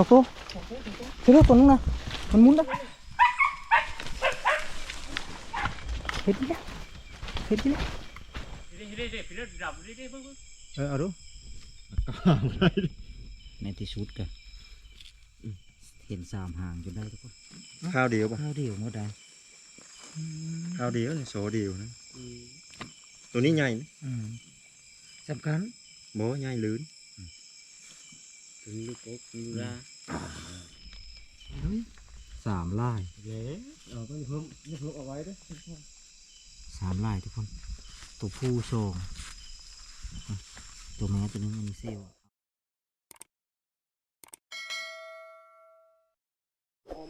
องตัวเชื่อตัวนึงนะมันหมุนนะเห็นดิเนี่ยเห็นดิเนี่ยเออเอาดูในที่สุดกันเห็นสามหางจนได้ทุกคนข้าวเดียวป่ะข้าวเดียวเมื่อใดข้าวเดียวนี่โสเดียวนะตัวนี้ใหญ่นะอืมสำคัญบ่ใหญ่ลื่น ถึงลูกกบลูกลาสามลายเลยเอาก็เพิ่มนี่เพิ่มเอาไว้ด้วยสามลายทุกคน ตัวผู้โชงอะตัวแม่ตัวนึงอันนี้เซลล์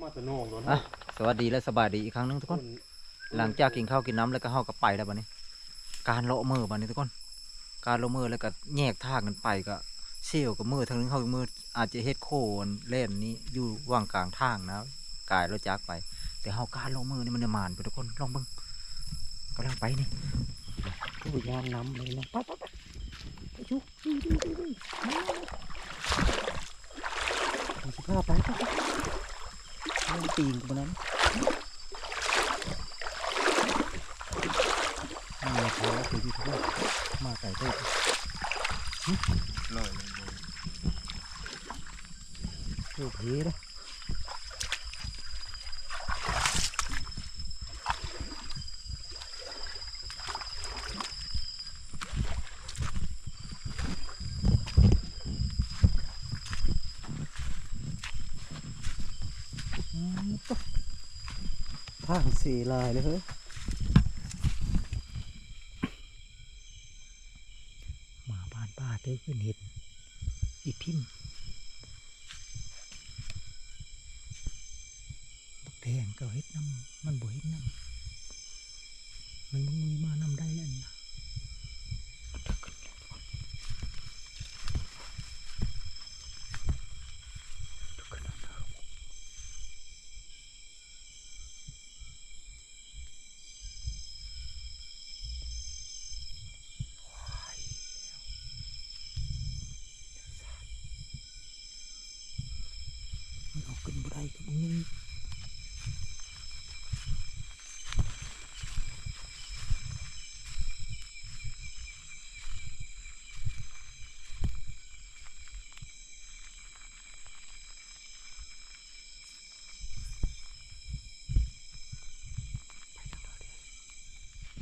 มาตะนองโดนอะสวัสดีและสบายดีอีกครั้งหนึงทุกคน หลังจากกินข้าวกินน้ำแล้วก็เฮาก็ไปแล้วบัดนี้ การเลาะมือบัดนี้ทุกคน การเลาะมือแล้วก็แยกทางกันไปก็ เชี่ยวกับมือทางนึงเฮามืออาจจะเฮ็ดโคนเล่นนี้อยู่ว่างกลางทางนะกายรถจักไป แต่เฮาการลาะมือนี่มันจะมานไปทุกคนลองเบิ่งกำลังไปนี่ผู้ยานนำเลยนะไปไปไปไปชุบชุบชุบชุบชุบมาสิพาไปไปไปเล่นปีนบนนั้นมาพอแล้วคือที่ทุกคนมาไก่เต้ ลอยลงบนโอเคเลยทางสี่ลายเลยเฮ้ย หมาบ้านป้าเต้ขึ้นเห็นอี พิมพ์แทงก็เฮ็ดน้ำมันบ่เฮ็ดน้ำมันบ่มีมาน้ำได้แล้วนะมัน เอาขึ้น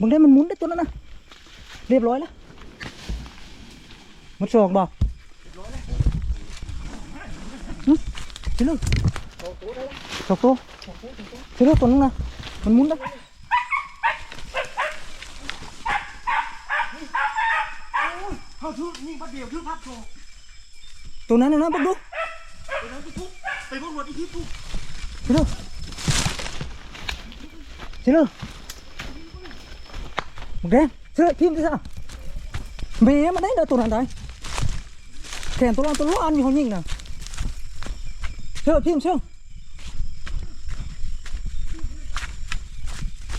บ่ได้กับมึงนี่มึงได้มัน หมุนได้ตัวนั้นนะเรียบร้อยแล้วมันสอกบ่หึชิลูกสอกตัวชิลูกตัวนึงนะมันหมุนได้ เขาทุบนี่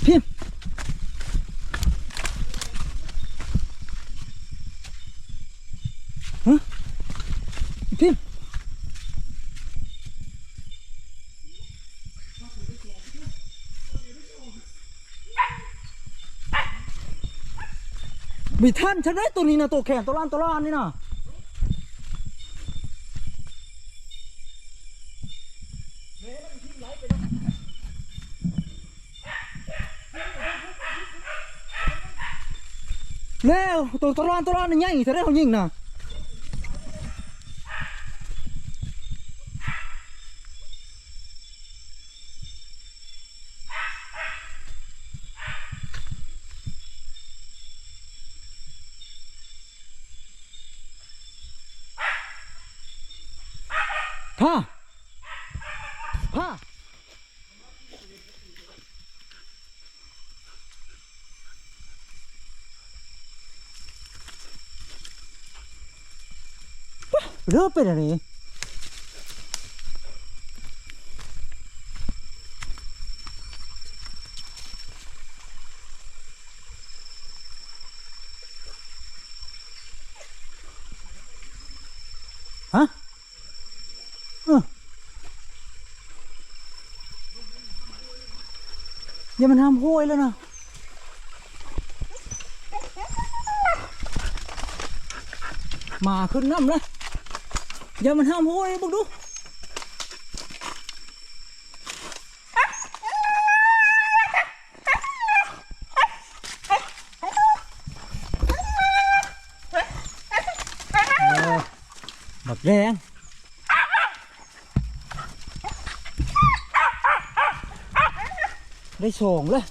พัดเดียวทุบพัดโชว์ตัวนั้นนะนะบักดูไปนั้นทุบไปพวกรถอีกทีทุบชิลูกชิลูกมึงแดงชิลูกพิมพ์ดิซะเมย์มันได้เด้อตัวนั้นได้แขนตัวนั้นตัวล้านอยู่อืมพี่มิท่านฉันได้ตัวนี้นะตัวแขนตัวล้านตัวล้านนี่นะ ตัวตัวร้อนตัวร้อนนี่ใหญ่จะได้เขายิงนะ เป็นอะไรฮะเออยังมันทำห้วยแล้วนะมาขึ้นน้ำเลย อย่ามันทำห้วยบุกดูบักแดงได้สองเลย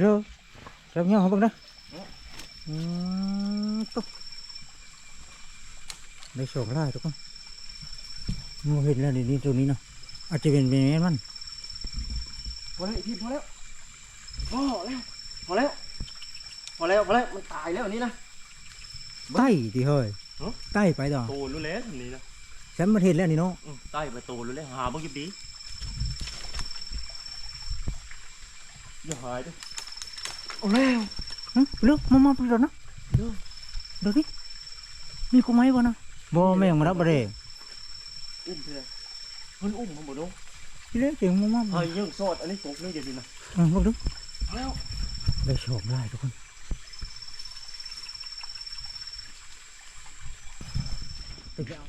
เร็ว เร็วเงี้ยเขาเบิ่งนะอืมตุ๊บได้สองไร่ทุกคนมเห็นแล้วนี่นี่ตัวนี้เนาะอาจจะเป็นเป็นแม่มันพอแล้วพี่พอแล้วพอแล้วพอแล้วพอแล้วพอแล้วมันตายแล้วอันนี้นะใต้ที่เฮ้ยฮะใต้ไปต่อโตรู้แล้วอันนี้นะฉันมาเห็นแล้วนี่เนาะอืมใต้ไปโตรู้แล้วหาบ่ยิบดีอย่าหายเด้อเอา แล้วหึเลือกมามาเดี๋ยวนะเดี๋ยวดิมีกูไหมบ่นะบ่แม่งมารับบ่ได้อุ้มเพื่อนเพิ่นอุ้มมาบ่เนาะที่เล็กเสียงมามาเฮ้ยยังสอดอันนี้ตกนี่เดี๋ยวนี้นะเออบ่ดูเอาแล้วได้โชคได้ทุกคนตึกแล้ว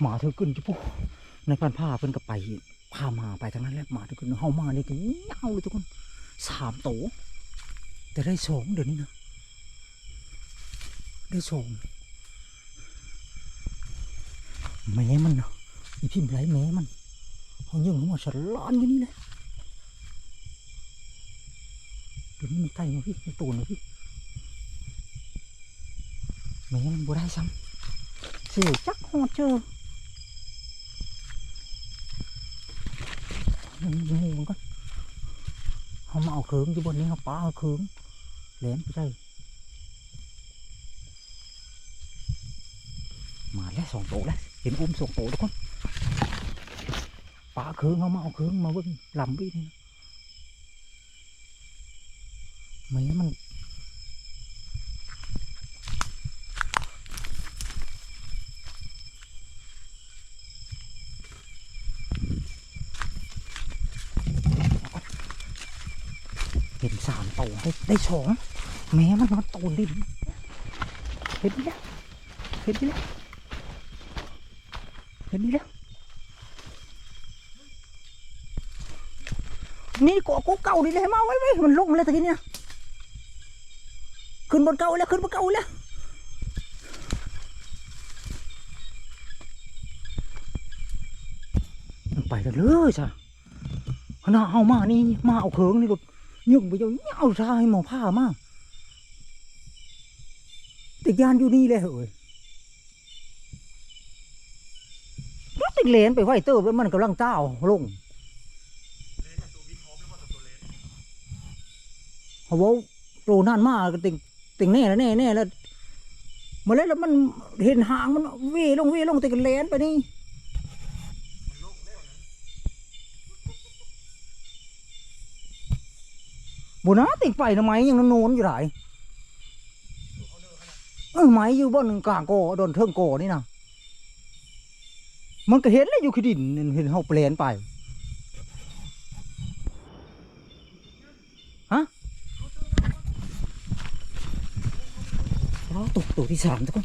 หมาเธอขึ้นจะปุ๊ในพันผ้าเพิ่นก็ไปพามาไปทางนั้นแหละหมาเธอขึ้นเฮามานี่ก็เงาเลยทุกคนสามโตแต่ได้สองเดี๋ยวนี้นะได้สองแม้มันนะอีพิมพ์ไรแม้มันเขายังเขามาฉลอนอยู่นี่เลยเดี๋ยวนี้มันใกล้มาพี่มันตูนมาพี่แม้มันบ่ได้ซ้ำเสียวจักหอดเจอ มันมีงูมันก็เขามาเอาเคืองอยู่บนนี้เขาป้าเอาเคืองแหลมไปได้มาแล้วสองโตแล้วเห็นอุ้มสองโตะทุกคนป้าเคืองเขามาเอาเคืองมาเบิ่งลำพี่นี่ม่งั้นมัน เห็นสามโต ได้ได้สองแม้มันนอนโตนดินเห็นนี่แล้วเห็นนี่แล้วเห็นนี่แล้วนี่กาะกูเก่าดิเลยมาไว้ไว้มันลงมาแล้วตะกี้เนี่ยขึ้นบนเก่าแล้วขึ้นบนเก่าแล้วมันไปแล้วเลยจ้ะขณะเอามานี่มาเอาเคื องนี่ก็ nhưng bây giờ nhau ra hay màu pha mà ติดยานอยู่นี่เลยเหรอรถติดเลนไปไหวเติบแล้วมันกำลังเจ้าลงเขาบอกโตนั่นมากติงติงแน่แล้วแน่แน่แล้วมาแล้วแล้วมันเห็นหางมันเวลงเวลงติดเลนไปนี่ บนะติดไปทำไมยังโนนอยู่ไหนเออไม้อยู่บนกลางโกโดนเทิงโกนี่นะมันก็เห็นเลยอยู่ขี้ดินเห็นเขาเปลี่ยนไปฮะอ๋อตัวตัวที่สามทุกคน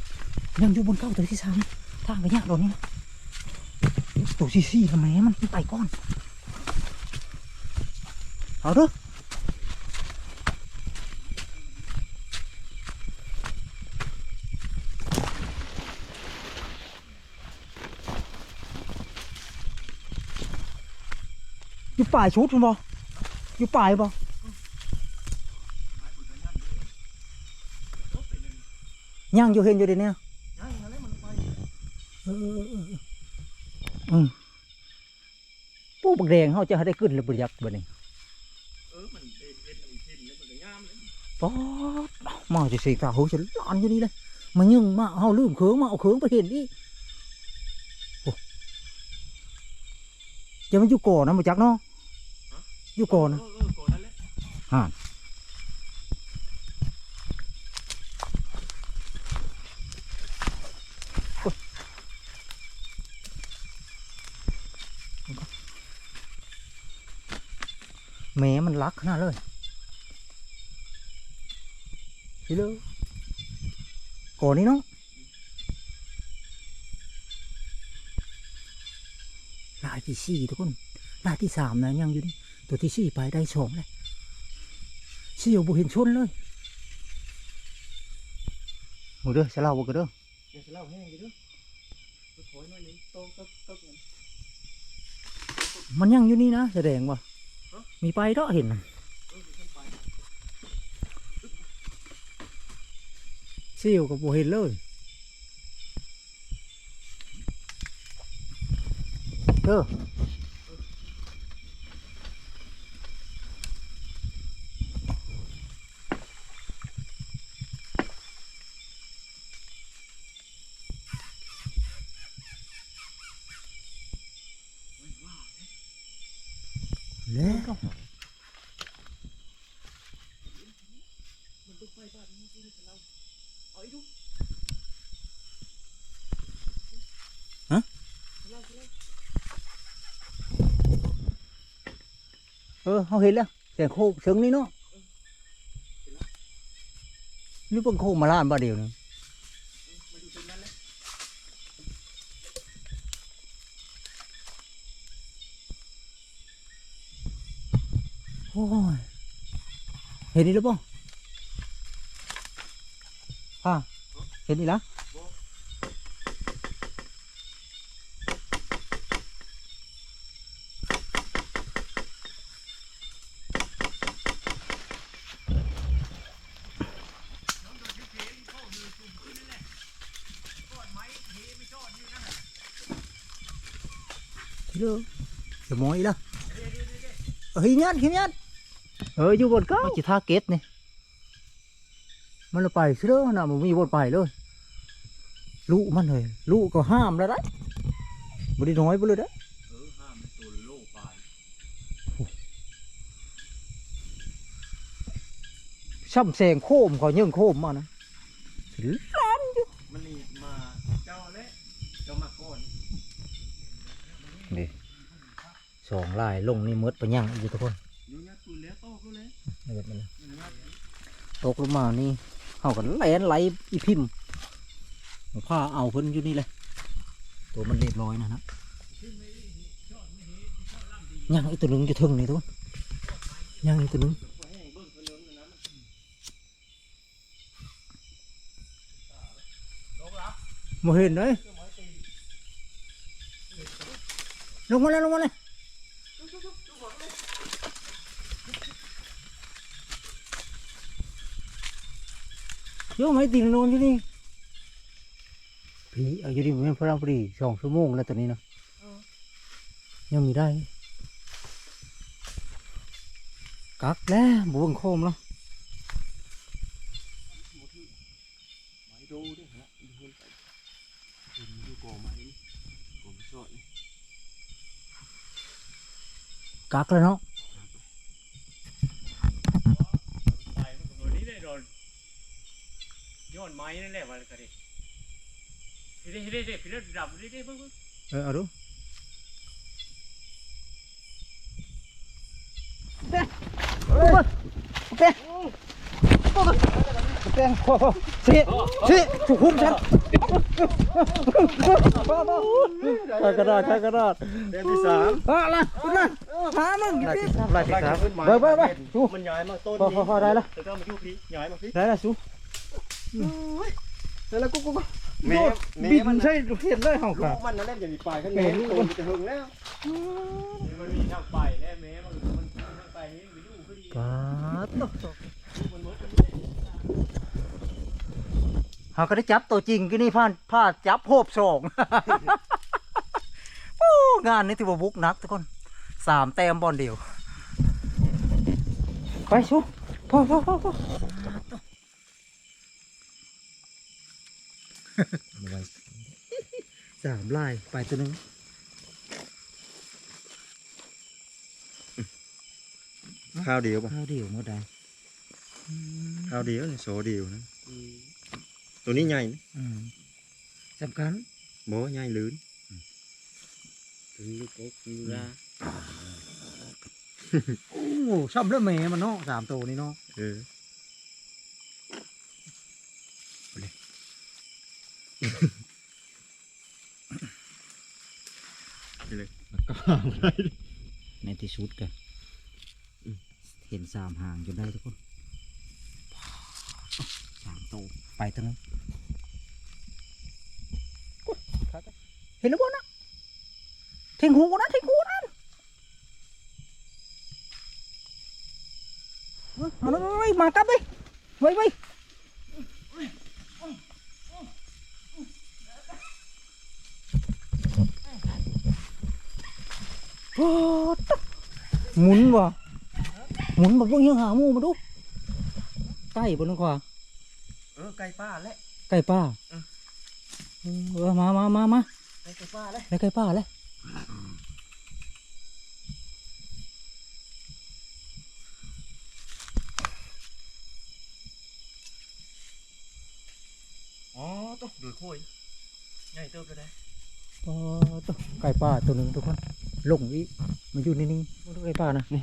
ยังอยู่บนเก้าตัวที่สามทางก็ยากตอนนี้นะตัวที่สี่ทำไมมันไปก่อนเอาเด้อ อยู่ป่ายชุดคุณบ่อยู่ป่ายบ่ย่างอยู่เห็นอยู่เดี๋ยวนี้ยังอะไรมันไปเออเออเอออืมปูบักแดงเขาจะให้ได้ขึ้นหรือบ่ยักษ์บ่นี่เออมันเป็นเป็นมันทิ่มแล้วมันก็งามเลยป๊อดมาจะสีตาหูฉันร้อนอยู่นี่เลยมายึงมาเฮาลืมเขืองมาเอาเขืองไปเห็นดิโอ้จะมันอยู่ก่อนนะบ่จักเนาะ อยู่ก่อนนะเออเออก่อนนั่นแหละแม่มันรักขนาดเลยพี่เลยก่อนนี้เนาะลายที่สี่ทุกคนลายที่สามนะยังอยู่นี่ ตัวที่สี่ไปได้สองเลยเสี่ยวบุเห็นชนเลยหมูเด้อจะเล่าบ่กันเด้อเดี๋ยวจะเล่าให้อยู่ด้วยก็ถอยหน่อยหนึงโตก็ก็เงินมันยังอยู่นี่นะแสดงว่ามีไปเด้อเห็นน่ะเออเดี๋ยวขึ้นไปเสี่ยวกับบุเห็นเลยเด้อ แล้ว มันต้องไปบ้านนี้ที่นี่จะเล่าเอาอีกดู ฮะ จะเล่าจะเล่า เออเขาเห็นแล้วแต่โคกเชิงนี่เนาะหรือเป็นโคกมาลานบ่เดียวนึงมาดูตรงนั้นแหละโอ้ยเห็นนี่หรือเปล่าอ่าเห็นนี่ละ ทีเดียวจะมอยละเฮ้ยยันเฮ้ยยันเอออยู่บนเก้าจิท่าเกตนี่มันเลยไปเชื่อนะมันมีบนไปเลยลูกมันเลยลูกก็ห้ามแล้วได้บริน้อยไปเลยได้อเออห้ามมันตัวโลกไปช่ำแสงโคมเขายื่งโคมมานะ มันนี่มาเจ้าและเจ้ามาก่อน นี่ สองลายลงนี่มดไปยังอยู่ทุกคนแล้วโตกูแล้วนี่แบบนี้นะมันมาตกลงมานี่เขากันไหลนไหลอีพิมพ์ผ้าเอาเพิ่นอยู่นี่เลย ตัวมันเรียบร้อยนะนะยังอีตัวนึงอยู่ทึงนี่ทุกคนยังอีตัวนึงไว้ให้เบิ่งตัวนึงมาเห็นเลยเครื่องไม้ตีลงมาเลยลงมาเลย จุ๊บจุ๊บจุ๊บจุ๊บหวังเลย โยมให้ติงโนนอยู่นี่ผีเอาอยู่นี่มันพลังพอดีสองชั่วโมงแล้วตอนนี้เนาะยังมีได้กักแล้วบวงโคมแล้วไม้ดูด้วยฮะดูเพิ่นไปดูดูกอไม้นี่กอไม้สอดนี่กักแล้วเนาะ ไปมันก็โดนนี้ได้โดนย้อนไม้นั่นแหละวันก็ดิเฮ้ยเฮ้ยเฮ้ยพี่เลือดดำเฮ้ยเฮ้ยเพิ่งเออเอาดูเป้เป้โอ้โหสิสิถูกคุ้มฉันใครกระดาษใครกระดาษเดือนที่สามเออละคุณน่ะหามึงไล่ดิที่สามไล่ที่สามขึ้นไม้เบิ่งเบิ่งเบิ่งดูมันย้ายมาต้นพอพอพอได้ละแต่ก็มาทุกพี่ย้ายมาพี่ได้ละสู แต่แล้วกูกูกูโดดบินใช่เห็นเลยเฮาลูค่ะกมันนั่นแหละอย่ามีปลายข้างในแม่ลูกตัวมันจะหึงแล้วมันมีทางไปแล้วแม้มันมันทางไปนี่ไปดูคือดีปาดมันหมดเขาก็ได้จับตัวจริงก็นี่พลาดพลาดจับโหบสอง โอ้งานนี้ถือว่าบุกหนักทุกคนสามแต้มบอลเดียว ไปชูพ่อพ่อพ่อพ่อ สามลายไปตัวหนึงข้าวเดียวป่ะข้าวเดียวหมดได้ข้าวเดียวโซเดียวนะตัวนี้ใหญ่นะอืมสำคัญบ่ใหญ่ลื่นถึงลูกกบอยู่ละโอ้ช่ำเริ่มแม่มันเนาะสามตัวนี้เนาะ เออในที่สุดกันเห็นสามหางจนได้ทุกคนสามตัวไปตัวนึงเห็นแล้วบ่นะเทงหูนะเทงหูนะเอาเลยเอาเลยมากลับเลยไว้ไว้โอ้ตะ หมุนว่ะหมุนแบบเพิ่งยังหาหมูมาดูใกล้บนนึงกว่าเออไก่ป้าและไก่ป้าเออเออมามามามาไก่ป้าและได้ไก่ป้าแล้วอ๋อตัวดูดโคุยใหญ่เติบเลยได้ปอตัวไก่ป้าตัวหนึ่งทุกคน ลงอีกมันอยู่ในนี้มาดูไก่ป้านะนี่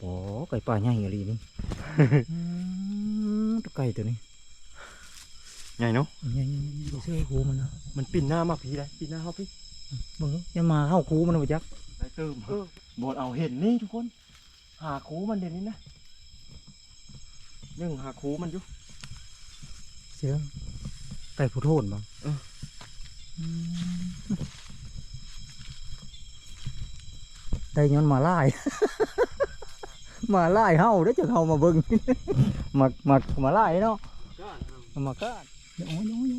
ปอไก่ป้าใหญ่อะไรนี่อืมตัวไก่ตัวนี้ใหญ่เนาะใหญ่ๆๆเสื้อคูมันนะมันปิ่นหน้ามาพี่เลยปิ่นหน้าเขาพี่มึงอยังมาเข้าคูมันนะบ่จักได้เติมเออบดเอาเห็นนี่ทุกคน หาคูมันเดี๋ยวนี้นะนึ่งหาคูมันอยู่เสือไก่ผู้โทษบ่เออมได้ย้อนมาไล่มาไล่เฮาได้จังเฮามาเบิ่งมามามาไล่เนาะก็เอามาก็โอ้ยโอ้ย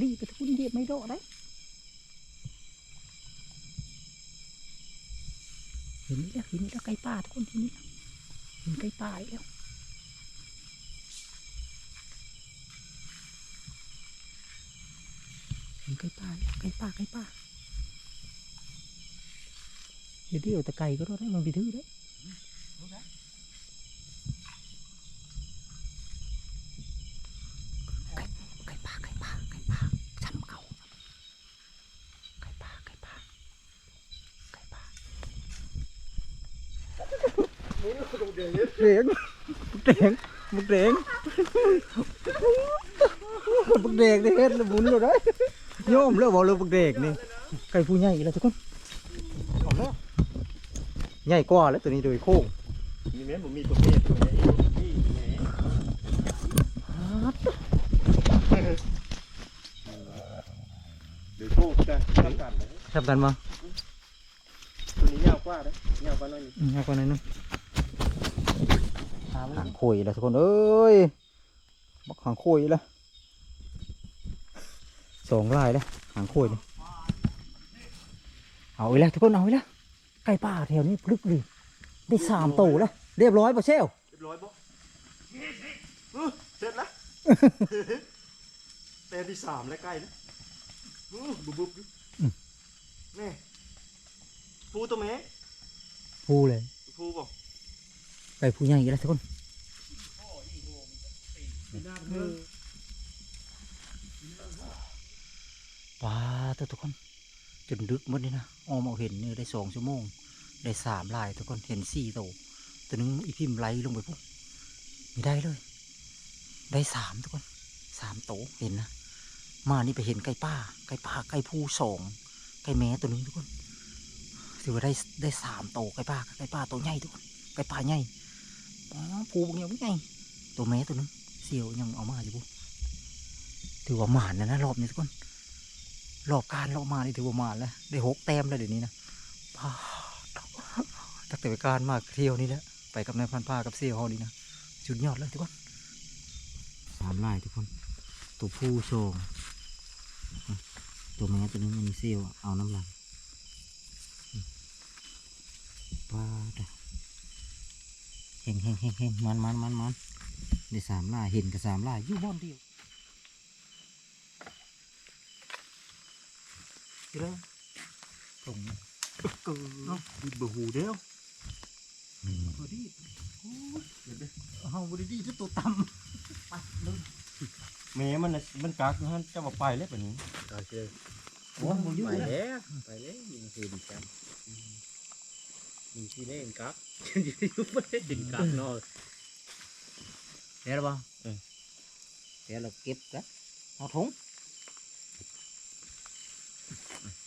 รีบไปทุนเหยียบไม่โดดได้เห็นนี่แล้วเห็นนี่แล้วไก่ป่าทุกคนเห็นนี่แล้วเห็นไก่ป่าแล้ว เห็นไก่ป่าแล้วไก่ป่าไก่ป่าเดี๋ยวเดี๋ยวแต่ไก่ก็รอดได้มันไปถือได้ไก่ป่าไก่ป่าไก่ป่าจำเก่าไก่ป่าไก่ป่าไก่ป่าเด็งเด็งมึงเด็งมึงเด็กนี่เฮ็ดแล้วหมุนเลยได้ โยมแล้วบอกเลเด็กนี่ไก่ผู้ใหญ่แล้วทุกคนใหญ่กว่าแล้วตัวนี้โดยโค้งมีแม่ผมมีตัวเมียตัวนี้เดี๋ยวโค้งจะทำกันเลยทำกันมาตัวนี้ยาวกว่าเลยยาวกว่าน้อยนิดอืมเอาคนนั้นนึงหาไม่หางคุยแล้วทุกคนเอ้ยบักหางคุยแล้ว สองลายแล้วหางคุยนี่เอาอีกแล้วทุกคนเอาอีกแล้วไก่ป่าแถวนี้พลึกเลยได้สามตัวแล้วเรียบร้อยป่ะเชลเรียบร้อยบ่อื้อเสร็จแล้วเต้นที่สามแล้วใกล้แล้วอื้อบุบบุบแม่พูตัวแม่พูเลยพูบ่ไก่ผู้ใหญ่อีกแล้วทุกคน ว้าวทุกคน จนดึกหมดนี่นะออมเอาเห็นเนี่ได้สองชั่วโมง ได้สามลายทุกคนเห็นสี่ตัวตัวนึงอีพิมพ์ไล่ลงไปปุ๊บไม่ได้เลย ได้สามทุกคนสามโตวเห็นนะมานี่ไปเห็นไก่ป้า ไก่ป้าไก่ผู้สองไก่แม้ตัวนึงทุกคนถือว่าได้ได้สามโตวไก่ป้าไก่ป้าตัวใหญ่ทุกคนไก่ป้าใหญ่ผูบางอย่างใหญ่ตัวแม้ตัวนึงเสียวยังเอามาอยู่ปุ๊ถือว่าหมานนะนะรอบนี้ทุกคน รอบการรอบมานี่ถือว่ามาแล้วได้หกแต้มแล้วเดี๋ยวนี้นะตั้งแต่ไปการมากเที่ยวนี่แหละไปกับนายพันผ้ากับเสี่ยวเขานี่นะสุดยอดเลยทุกคนสามลายทุกคนตัวผู้โชงตัวแม่ตัวนึงมันมีเซี่ยวเอาน้ำลายอืมป้าดะเฮงเฮงเฮงเฮงมันมันมันมันได้สามลายเห็นกับสามลายอยู่บอนเดียว เดี๋ยวตรงนี้เอ้าดิบหูเด้วพอดีโอ้ยเดี๋ยวเดี๋ยวเฮาบริดีที่ตัวต่ำไปเลยแม่มันน่ะมันกักอยู่หั่นจะมาไปแล้วแบบนี้โอเคโอ้ยบ่อยู่ไปแล้วแล้วไปแล้วยิงคือดีจังยิงที่เล่นกักยุบไม่ได้ดึงกักเนาะเดี๋ยวบ่เดี๋ยวเราเก็บกันเอาถุง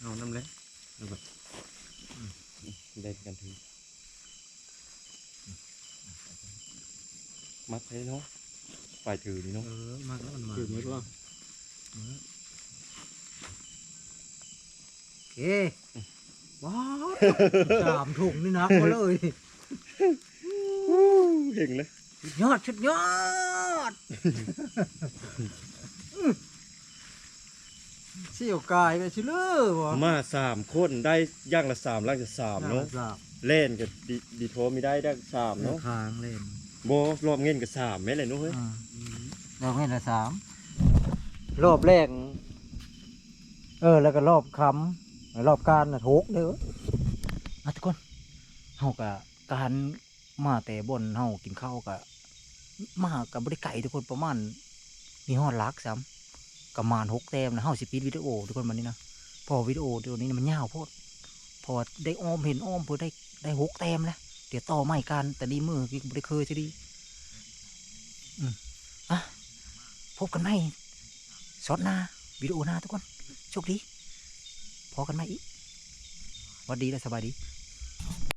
เอาน้ำเลยดูก่อนอืมเล่นกันทีมัดให้เนาะไปถือนี่เนาะเออมาแล้วมันมาถือมือว่าโอเคว้าวสามถุงนี่นะพอเลยเห็นเลยยอดชุดยอด เสี่ยวกายไปชิเลอร์วะมาสามคนได้ย่างละสามล่างจะสามเนาะสามเล่นกับดีดีโทมีได้ได้สามเนาะเนาะทางเล่นโบรอบเงินกับสามแม่เลยเนาะเฮ้ยอ่าเราเล่นละสามรอบแรกเออ แล้วก็รอบคำรอบการน่ะทุกเด้ออะทุกคนเฮากับการมาแต่บนเฮากินข้าวกับมากับบริไก่ทุกคนประมาณมีฮอดลักซ้ำ กับมานหกแต้มนะเฮาสิปิดวิดีโอทุกคนมันนี้นะพอวิดีโอตัวนี้มันยาวโพดพอได้อ้อมเห็นอ้อมเพื่อได้ได้หกแต้มแล้วเดี๋ยวต่อไม่กันแต่ดีมือกินบริเคยจะดีอืมอะพบกันไหมช็อตหน้าวิดีโอหน้าทุกคนโชคดีพอกันไหมอีกวัดดีและสบายดี